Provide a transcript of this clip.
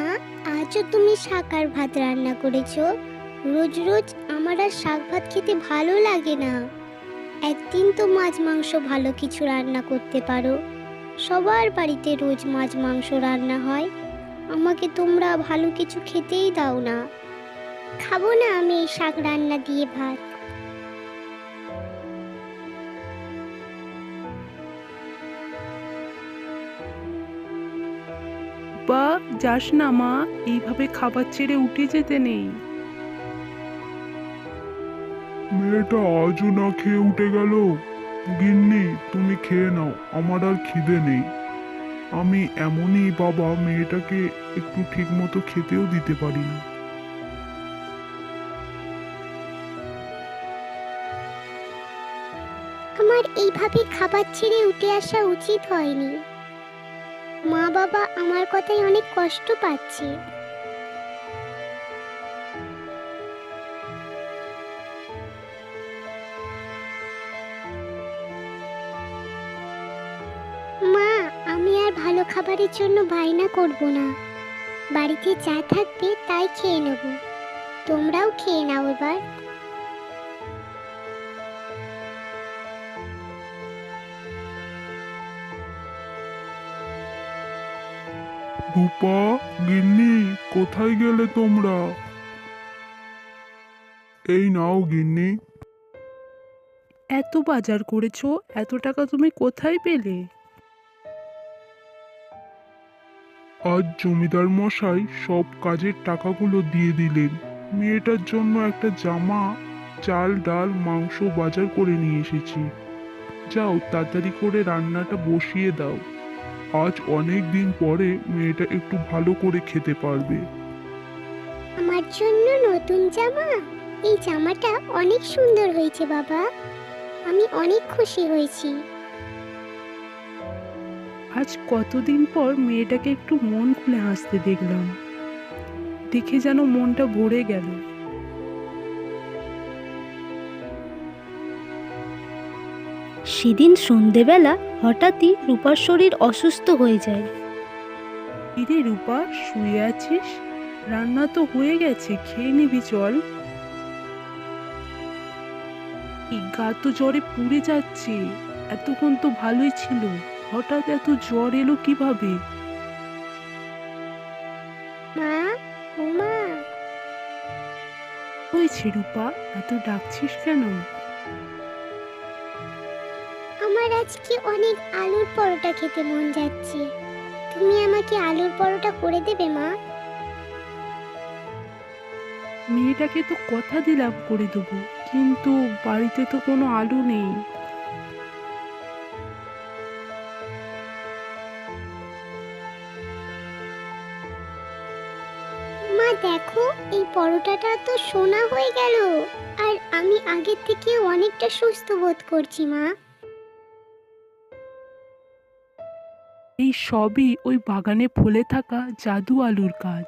অথচ তুমি শাক আর ভাত রান্না করেছ? রোজ রোজ আমার আর শাক ভাত খেতে ভালো লাগে না। একদিন তো মাছ মাংস ভালো কিছু রান্না করতে পারো। সবার বাড়িতে রোজ মাছ মাংস রান্না হয়। আমাকে তোমরা ভালো কিছু খেতেই দাও না। খাব না আমি শাক রান্না দিয়ে ভাত। বা যাস না মা এইভাবে খাবার ছেড়ে উঠে যেতে নেই। মেয়েটা আজও না খেয়ে উঠে গেল। গিন্নি তুমি খেয়ে নাও আমার আর খিদে নেই। আমি এমনই বাবা মেয়েটাকে একটু ঠিক মতো খেতেও দিতে পারি না আমার এইভাবে খাবার ছেড়ে উঠে আসা উচিত হয়নি। মা বাবা আমার কথায় অনেক কষ্ট পাচ্ছে। মা, আমি আর ভালো খাবারের জন্য বায়না করব না। বাড়িতে যা থাকবে তাই খেয়ে নেব। তোমরাও খেয়ে নাও এবার। রূপা গিন্নি কোথায় গেলে তোমরা? এই নাও গিন্নি। এত বাজার করেছ এত টাকা তুমি কোথায় পেলে? আজ জমিদার মশাই সব কাজের টাকাগুলো দিয়ে দিলেন। মেয়েটার জন্য একটা জামা চাল ডাল মাংস বাজার করে নিয়ে এসেছি। যাও তাড়াতাড়ি করে রান্নাটা বসিয়ে দাও। আজ অনেক দিন পরে মেয়েটা একটু ভালো করে খেতে পারবে। আমার জন্য নতুন জামা? এই জামাটা অনেক সুন্দর হয়েছে বাবা। আমি অনেক খুশি হয়েছি। আজ কতদিন পর মেয়েটাকে একটু মন খুলে হাসতে দেখলাম। দেখে যেন মনটা ভরে গেল। সেদিন সন্ধেবেলা হঠাৎই রূপার শরীর অসুস্থ হয়ে যায়। ইরে রূপা শুয়ে আছিস? রান্না তো হয়ে গেছে খেয়ে নিবি চল। এই গা তো জ্বরে পুড়ে যাচ্ছে এতক্ষণ তো ভালোই ছিল হঠাৎ এত জ্বর এলো কীভাবে? মা ও মা। হয়েছে রূপা এত ডাকছিস কেন? আমার আজকে অনেক আলুর পরোটা খেতে মন যাচ্ছে। তুমি আমাকে আলুর পরোটা করে দেবে মা? মেয়েটাকে তো কথা দিলাম করে দেবো কিন্তু বাড়িতে তো কোনো আলু নেই। মা দেখো এই পরোটাটা তো সোনা হয়ে গেল। আর আমি আগের থেকে অনেকটা সুস্থ বোধ করছি মা। এই সবই ওই বাগানে ফলে থাকা জাদু আলুর কাজ